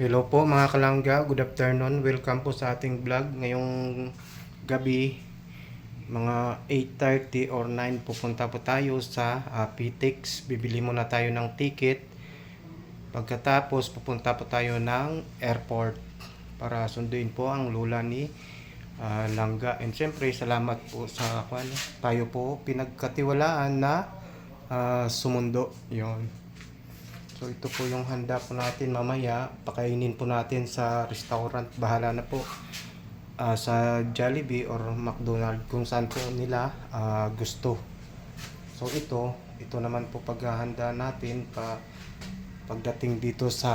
Hello po mga kalangga, good afternoon. Welcome po sa ating vlog. Ngayong gabi, mga 8.30 or 9, pupunta po tayo sa uh, PTEX. Bibili muna tayo ng ticket. Pagkatapos, pupunta po tayo ng airport para sunduin po ang lula ni ah, Langga. And syempre, salamat po sa kwan. Tayo po pinagkatiwalaan na ah, sumundo. Yon. So ito po yung handa po natin mamaya. Pakainin po natin sa restaurant. Bahala na po ah, sa Jollibee or McDonald's kung saan po nila ah, gusto. So ito, ito naman po paghahanda natin pa pagdating dito sa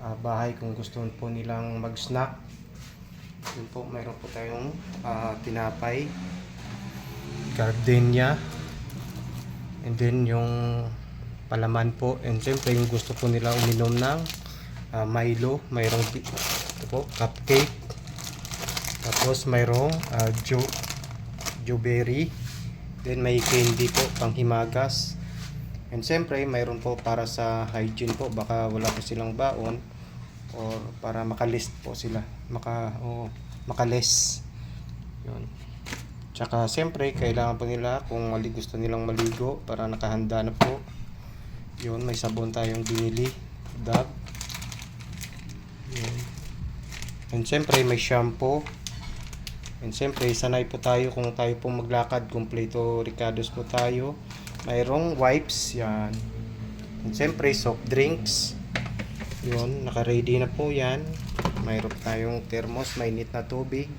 ah, bahay kung gusto po nilang mag-snack. Yun po, mayroon po tayong ah, tinapay, gardenia, and then yung palaman po. And syempre, yung gusto po nila uminom ng ah, Milo, mayroong ito po, cupcake. Tapos mayroong uh, jo. Then may candy po, panghimagas. And syempre, mayroon po para sa hygiene po. Baka wala po silang baon. Or para makalist po sila. Maka, o, makales. Yun. Tsaka siyempre, kailangan po nila kung mali gusto nilang maligo para nakahanda na po. Yun, may sabon tayong binili. Dab. Yun. And siyempre, may shampoo. And siyempre, sanay po tayo kung tayo po maglakad. Kompleto Ricardos po tayo. Mayroong wipes. Yan. And siyempre, soft drinks. Yun, naka-ready na po yan. Mayroon tayong thermos, mainit na tubig.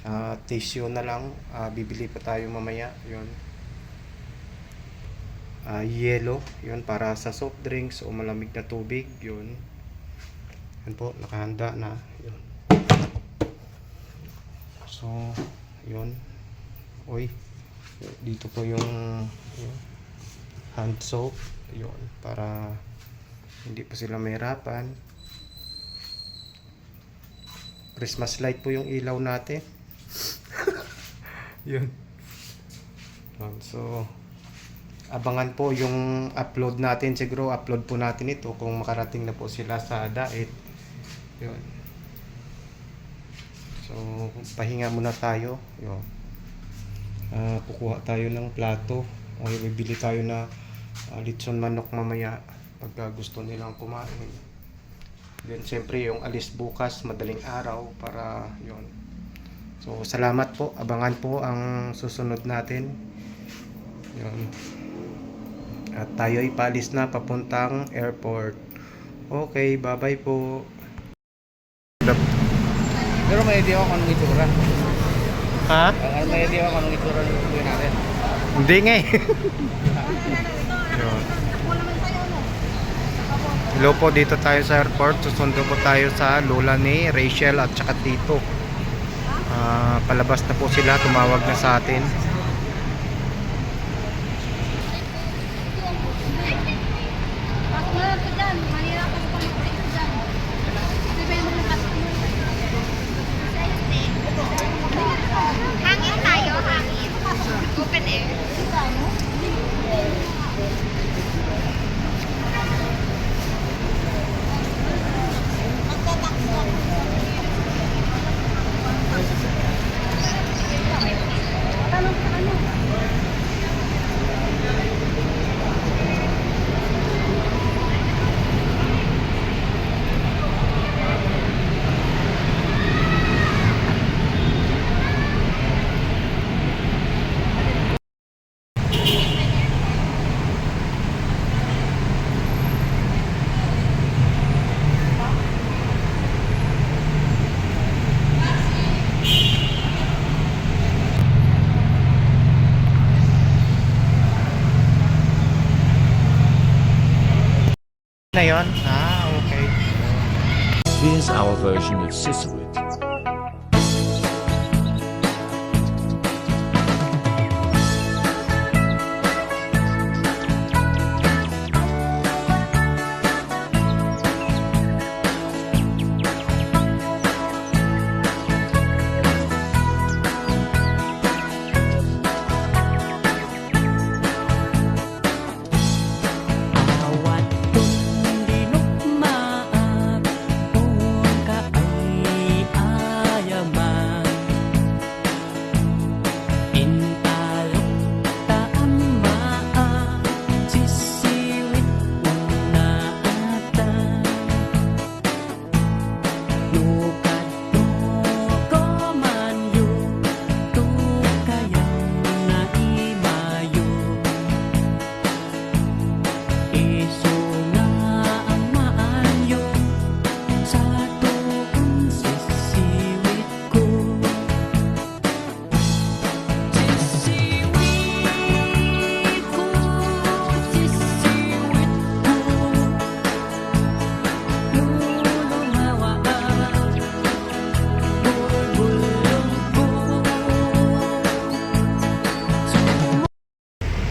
Ah, tissue na lang. Ah, bibili pa tayo mamaya. Yun. Ah, yellow. Yun, para sa soft drinks o malamig na tubig. Yun. Yan po, nakahanda na. Yun. So, yun. Uy, dito po yung, yung hand soap. Yun, para hindi po sila mahirapan. Christmas light po yung ilaw natin. Yun. Yun, So, abangan po yung upload natin. Siguro upload po natin ito kung makarating na po sila sa diet. Yun. So, pahinga muna tayo. Yun. Ah, kukuha tayo ng plato. O bibili tayo na ah, litson manok mamaya pagka gusto nilang kumain. Then, siyempre, yung alis bukas, madaling araw para yon. So, salamat po. Abangan po ang susunod natin. Yun. At tayo ipalis na papuntang airport. Okay, bye-bye po. Pero may idea ako kung anong itsura. Ha? Ano may idea ako kung anong itsura ng tuloy natin. Hindi nga eh. Hello po, dito tayo sa airport. Susundo po tayo sa lula ni Rachel at saka Tito. Ah, palabas na po sila, tumawag na sa atin. Pasok na lang ito dyan. Mahirapan ko pang ito dyan. Sabihin mo yung pasok mo. Hangin tayo, hangin. Open air. Tanong sa kanya. Na yon? Ah, okay. Here's our version of Cicerus.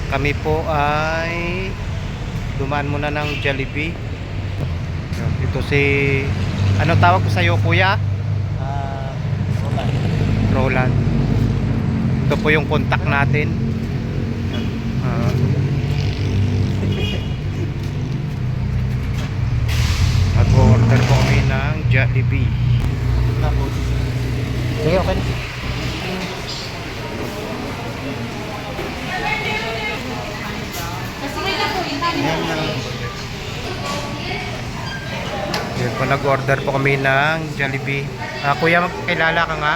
Kami po ay dumaan muna ng Jollibee. Ito si ano tawag ko sa iyo kuya? Ah, wala. Roland. Ito po yung contact natin. Ah. Mag-order po kami ng Jollibee. Sige, okay na. Sige na po, yung dami. Yan lang. Po, nag-order po kami ng Jollibee. Ah, kuya, magkilala ka nga.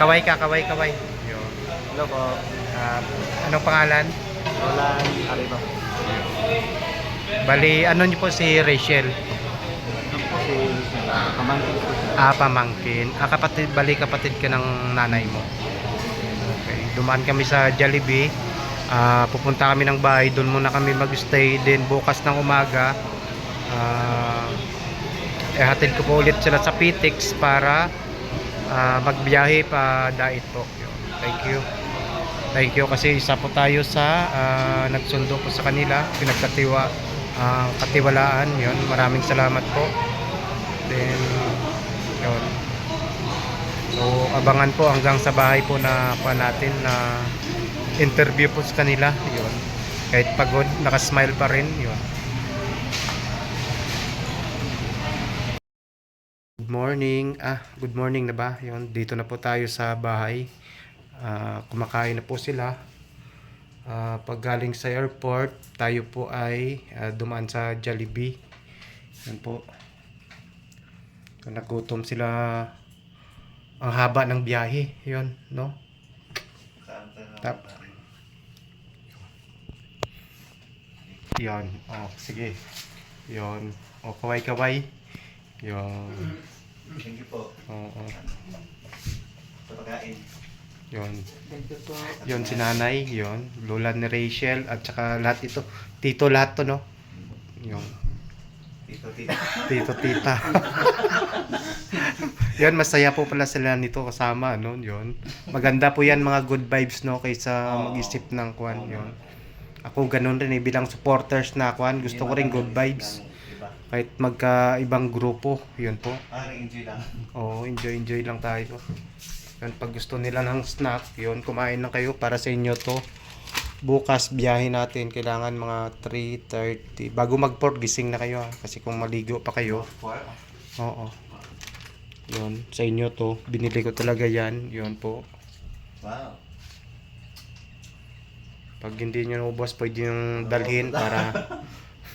Kaway ka, kaway, kaway. Yun. Hello po. Ah, anong pangalan? Roland Arriba. Bali, ano niyo po si Rachel? Ako po si pamangkin ko siya. Ah, pamangkin. Ah, kapatid, bali kapatid ka ng nanay mo. Okay. Dumaan kami sa Jollibee. Ah, pupunta kami ng bahay. Doon muna kami mag-stay din bukas ng umaga. Ah, eh, hatid ko po ulit sila sa PTX para ah, magbiyahe pa dait po. Thank you. Thank you kasi isa po tayo sa ah, nagsundo po sa kanila. Pinagkatiwa ah, katiwalaan. Yun. Maraming salamat po. Then, yun. So, abangan po hanggang sa bahay po na pa natin na interview po sa kanila. Yun. Kahit pagod, nakasmile pa rin. Yun. Good morning. Ah, good morning na ba? Yun, dito na po tayo sa bahay. Ah, kumakain na po sila. Ah, pag galing sa airport, tayo po ay ah, dumaan sa Jollibee. Yan po. Nagutom sila ang haba ng biyahe, 'yon, no? Tap. Yon. Oh, sige. Yon. Oh, kaway-kaway. Yon. Thank you po. Oo. Sa pagkain. Yon. Thank you po. Yon si nanay, yon. Lola ni Rachel at saka lahat ito. Tito lahat to, no? Yon. Tito, tito. Tito, tita. yan, masaya po pala sila nito kasama, no? Yun. Maganda po yan, mga good vibes, no? Kaysa Oo. mag-isip ng kwan, Oo. yun. Ako ganun rin, eh, bilang supporters na kwan, gusto ko rin good vibes. Diba? Kahit magka ibang grupo, yun po. Ah, enjoy lang. Oo, enjoy, enjoy lang tayo. Yun, pag gusto nila ng snack, yun, kumain lang kayo para sa inyo to. Bukas, biyahe natin. Kailangan mga 3.30. Bago mag-port, gising na kayo ha. Kasi kung maligo pa kayo? Oo. Yun, sa inyo to. Binili ko talaga yan. Yun po. Wow. Pag hindi nyo naubos, pwede yung dalhin para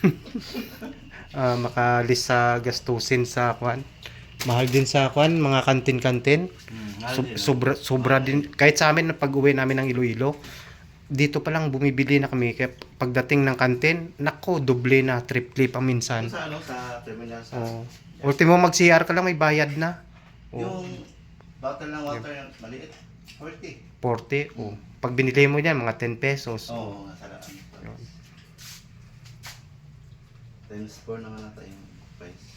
ah, makalis sa gastusin sa kwan. Mahal din sa kwan, mga kantin-kantin. Hmm, Sub- sobra, sobra din. Kahit sa amin, pag uwi namin ng Iloilo, dito pa lang bumibili na kami. Kaya pagdating ng kantin, nako, doble na, triple pa minsan. Sa ano, sa terminal sa... Oo. Ultimo mag-CR ka lang, may bayad na. Oo. Yung bottle ng water yung maliit. 40. 40. Oh. Pag binili mo yan, mga 10 pesos. Oo, oh, nasaraan. Yun. Times 4 naman nata yung price.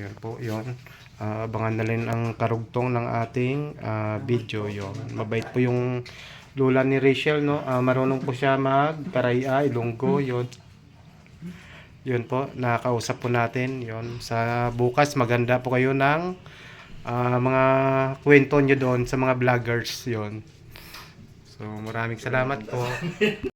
Yun po, yun. Ah, abangan na rin ang karugtong ng ating ah, video yon. Mabait po yung lula ni Rachel, no? Ah, marunong po siya mag Karaya, Ilonggo, yon. Yun po, nakakausap po natin, yon. Sa bukas, maganda po kayo ng ah, mga kwento nyo doon sa mga vloggers, yon. So, maraming salamat po.